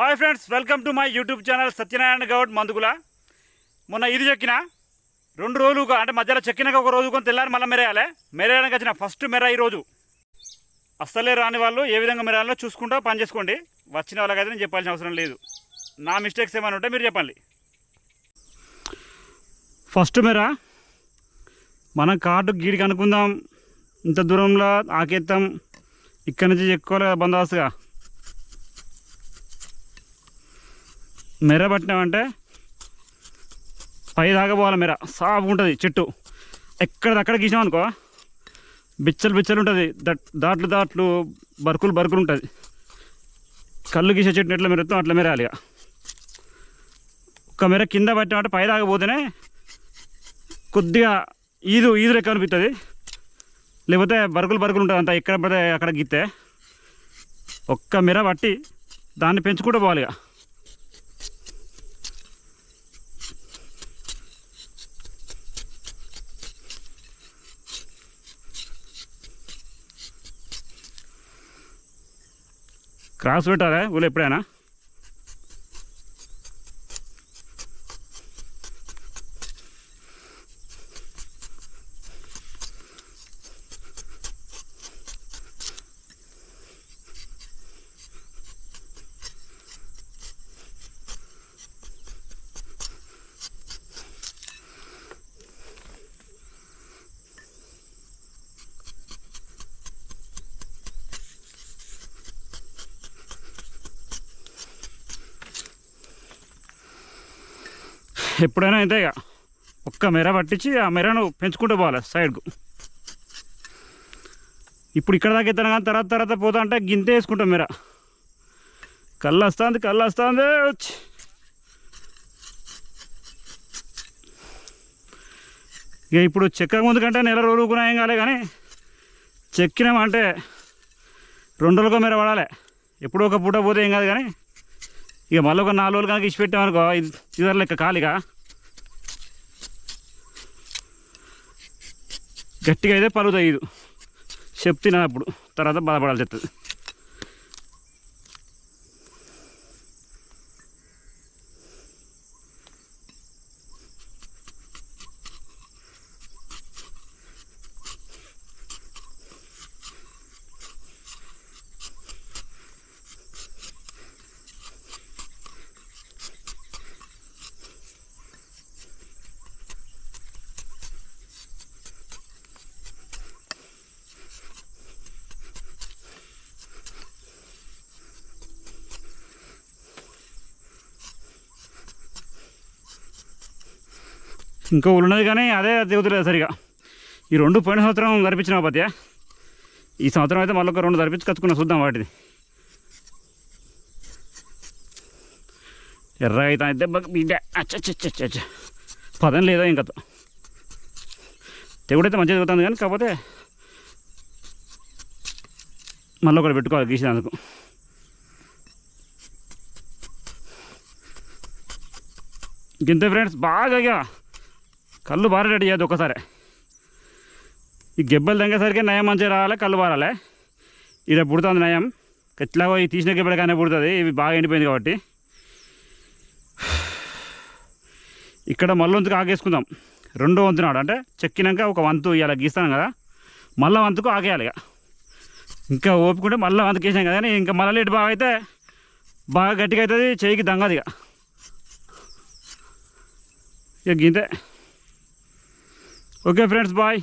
Hi friends welcome to my YouTube channel Satyanarayana Goud Mandugula. మొన్న ఇది చెక్కిన రెండు రోజులు అంటే మధ్యలో చెక్కినాక ఒక రోజు కొని తెల్లారి మళ్ళీ మెరేయాలి. మెరేయడానికి వచ్చిన ఫస్ట్ మెర ఈ రోజు. అస్సలే రాని వాళ్ళు ఏ విధంగా మెరాయాలో చూసుకుంటూ పని చేసుకోండి. వచ్చిన వాళ్ళకైతే నేను చెప్పాల్సిన అవసరం లేదు. నా మిస్టేక్స్ ఏమైనా ఉంటే మీరు చెప్పండి. ఫస్ట్ మెర మనం కార్డు గీడికి అనుకుందాం. ఇంత దూరంలో ఆకేత్తాం. ఇక్కడి నుంచి చెక్కోవాలి బందోబస్తుగా. మెర పట్టినామంటే పై దాకా పోవాలి మెర సాఫ్ ఉంటుంది చెట్టు. ఎక్కడిదక్కడ గీసినాం అనుకో బిచ్చలు బిచ్చలు ఉంటుంది. దట్ దాట్లు దాట్లు బరుకులు బరుకులు ఉంటుంది. కళ్ళు గీసే చెట్టు ఎట్లా మెరుతాం అట్లా మెరాలి ఇక. ఒక మెర కింద పట్టినామంటే పై దాకా పోతేనే కొద్దిగా ఈదు ఈదు లెక్క అనిపిస్తుంది లేకపోతే బరుకులు బరుకులు ఉంటుంది అంతా ఎక్కడ పడితే అక్కడ గీతే ఒక్క మెర పట్టి దాన్ని పెంచుకుంటూ పోవాలి ఇక. క్రాస్ పెట్టారా ఊళ్ళో ఎప్పుడైనా? ఎప్పుడైనా అయితే ఇక ఒక్క మెర పట్టించి ఆ మెరను పెంచుకుంటూ పోవాలి సైడ్కు. ఇప్పుడు ఇక్కడ దాకా ఎత్తాను కానీ తర్వాత తర్వాత పోతా అంటే గింతే వేసుకుంటాం మెర. కళ్ళు వస్తుంది కళ్ళు వస్తుంది వచ్చి ఇక ఇప్పుడు చెక్క ముందు కంటే నెల రోజులుకున్నా ఏం కాలే కానీ చెక్కినామంటే రెండు రోజులకు మెర పడాలి. ఎప్పుడో ఒక పూట పోతే ఏం కాదు కానీ ఇక మళ్ళీ ఒక నాలుగు రోజులు కనుక ఇచ్చి పెట్టామనుకో ఇది లెక్క ఖాళీగా. గట్టిగా అయితే పలుగుతాయి ఇది. చెప్తున్నా అప్పుడు తర్వాత బాధపడాల్సి వస్తుంది. ఇంకో ఉన్నది కానీ అదే దిగుతులేదు సరిగా. ఈ రెండు పోయిన సంవత్సరం కనిపించిన పత్య. ఈ సంవత్సరం అయితే మళ్ళీ ఒక రెండు ధరిపించి కచ్చుకున్నా చూద్దాం వాటిది. ఎర్ర అయితే అయితే బిడ్డ. అచ్చచ్చచ్చచ్చ పదం లేదా ఇంకా? తెగుడైతే మంచిగా దిగుతుంది కానీ కాకపోతే మళ్ళీ ఒకటి పెట్టుకోవాలి గీసినందుకు. గింతే ఫ్రెండ్స్ బాగా ఇక కళ్ళు బారేటట్టు అది ఒకసారి ఈ గెబ్బలు తంగేసరికి నయం మంచిగా రావాలి కళ్ళు బారాలి. ఇది పుడుతుంది నయం. ఎట్లాగో ఈ తీసిన గెబ్బలకైనా పుడుతుంది ఇవి బాగా ఎండిపోయింది కాబట్టి. ఇక్కడ మళ్ళీ వంతుకు ఆగేసుకుందాం. రెండో వంతునాడు అంటే చెక్కినాక ఒక వంతు ఇలా గీస్తాను కదా. మళ్ళీ వంతుకు ఆగేయాలి ఇక. ఇంకా ఓపుకుంటే మళ్ళీ వంతుకు వేసాం కదా ఇంకా మళ్ళీ ఇటు బాగా అయితే బాగా గట్టిగా అవుతుంది చేయికి దంగదు ఇక. ఇక గింతే. Okay friends bye